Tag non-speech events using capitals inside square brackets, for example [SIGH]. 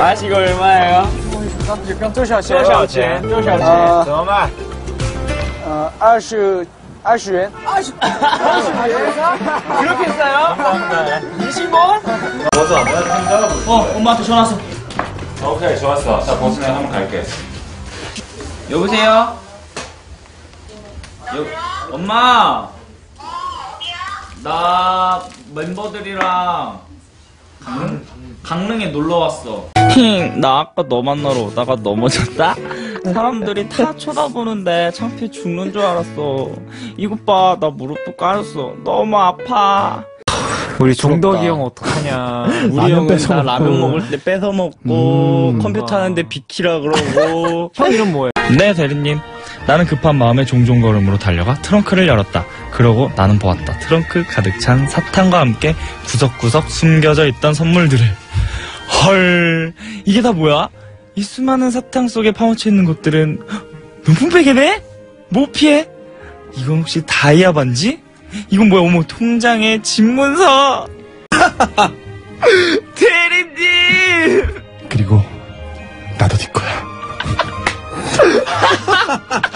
아저씨 이거 얼마예요? 多少钱？多少钱？多少钱？啊怎么卖？呃，二十二十元。 그렇게 싸요? 20원? 버섯, 내가 좀 잘라볼게. 어, 엄마한테 전화 왔어. 오케이, 좋았어. 자, 버섯에 한번 갈게. 여보세요? 여, 엄마! 나 멤버들이랑 강릉? 강릉에 놀러 왔어. 힝, 나 아까 너 만나러 오다가 넘어졌다? 사람들이 다 쳐다보는데 창피해 죽는 줄 알았어. 이것 봐, 나 무릎도 까졌어. 너무 아파. 우리 종덕이 형 어떡하냐. [LAUGHS] 우리 라면 형은 뺏어 나 먹고. 라면 먹을 때 뺏어 먹고, 컴퓨터 하는데 비키라 그러고. [LAUGHS] 형 이름 뭐예요? 네, 대리님. 나는 급한 마음에 종종 걸음으로 달려가 트렁크를 열었다. 그러고 나는 보았다. 트렁크 가득 찬 사탕과 함께 구석구석 숨겨져 있던 선물들을. 헐, 이게 다 뭐야? 이 수많은 사탕 속에 파묻혀 있는 것들은 눈풍백이네? 뭐 피해? 이건 혹시 다이아 반지? 이건 뭐야? 어머, 통장에 집문서! [LAUGHS] 대리님! 그리고 나도 네 거야. [LAUGHS]